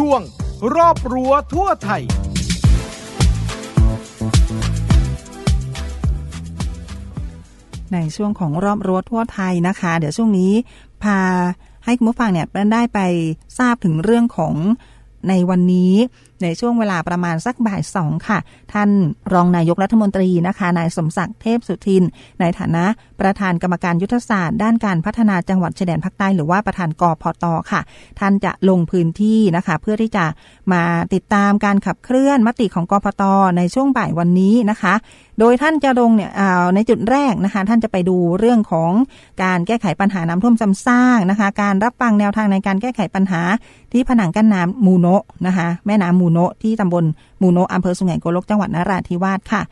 ช่วง รอบรั้วทั่วไทย ในช่วงของรอบรั้วทั่วไทยนะคะ เดี๋ยวช่วงนี้พาให้คุณผู้ฟังเนี่ยได้ไปทราบถึงเรื่องของ ในวันนี้ในช่วงเวลาประมาณสักบ่ายสองค่ะ ท่านรองนายกรัฐมนตรีนะคะ นายสมศักดิ์เทพสุทิน ในฐานะประธานกรรมการยุทธศาสตร์ ด้านการพัฒนาจังหวัดชายแดนภาคใต้หรือว่าประธานกอพตค่ะ ท่านจะลงพื้นที่นะคะ เพื่อที่จะมาติดตามการขับเคลื่อนมติของกอพตในช่วงบ่ายวันนี้นะคะ โดยท่านจะลงเนี่ยในจุดแรกนะคะ ท่านจะไปดูเรื่องของการแก้ไขปัญหาน้ำท่วมซ้ำซากนะคะ การรับฟังแนวทางในการแก้ไขปัญหาที่ผนังกั้นน้ำมูโนะนะคะแม่น้ำมูโนะที่ตำบลมูโนะอำเภอสุไหงโกลกจังหวัดนราธิวาสค่ะ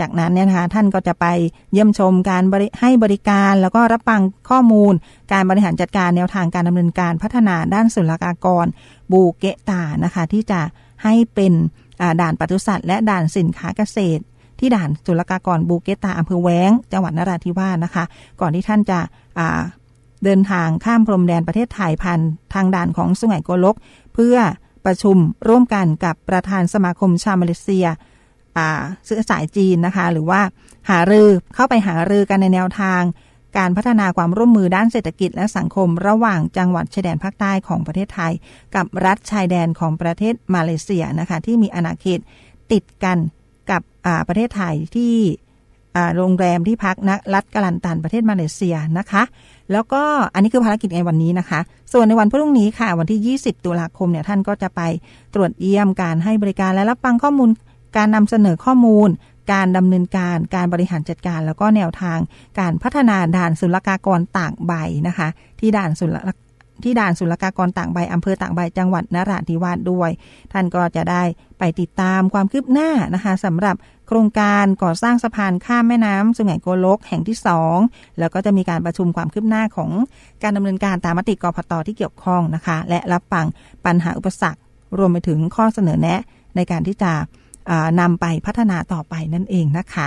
จากนั้นเนี่ยนะคะท่านก็จะไปเยี่ยมชมการรให้บริการแล้วก็รับฟังข้อมูล การบริหารจัดการแนวทางการดำเนินการพัฒนาด้านศุลกากร บูเกตานะคะ ที่จะให้เป็นด่านปศุสัตว์และด่านสินค้าเกษตร ที่ด่านศุลกากรบูเกตาอำเภอแว้ง จังหวัดนราธิวาสนะคะ ก่อนที่ท่านจะเดินทางข้ามพรมแดนประเทศไทยผ่านทางด่านของสุไหงโกลก เพื่อ ประชุมร่วมกันกับประธานสมาคมชาวมาเลเซียเสื้อสายจีนนะคะ หรือว่าหารือเข้าไปหารือกันในแนวทาง การพัฒนาความร่วมมือด้านเศรษฐกิจและสังคม ระหว่างจังหวัดชายแดนภาคใต้ของประเทศไทย กับรัฐชายแดนของประเทศมาเลเซียนะคะ ที่มีอาณาเขตติดกันกับประเทศไทยที่ โรงแรมที่พักณรัฐกาลันตันประเทศมาเลเซียนะคะ แล้วก็อันนี้คือภารกิจในวันนี้นะคะ ส่วนในวันพรุ่งนี้ค่ะ วันที่ 20 ตุลาคมเนี่ยท่านก็จะไปตรวจเยี่ยมการให้บริการและรับฟังข้อมูล การนำเสนอข้อมูล การดำเนินการการบริหารจัดการ แล้วก็แนวทางการพัฒนาด่านศุลกากรตากใบนะคะ ที่ด่านศุล ที่ด่านศุลกากรต่างใบอำเภอต่างใบจังหวัดนราธิวาสด้วย ท่านก็จะได้ไปติดตามความคืบหน้านะคะสำหรับโครงการก่อสร้างสะพานข้ามแม่น้ำสุไหงโกลกแห่งที่ 2 แล้วก็จะมีการประชุมความคืบหน้าของการดำเนินการตามมติกพตที่เกี่ยวข้องนะคะ และรับฟังปัญหาอุปสรรค รวมไปถึงข้อเสนอแนะในการที่จะนำไปพัฒนาต่อไปนั่นเองนะคะ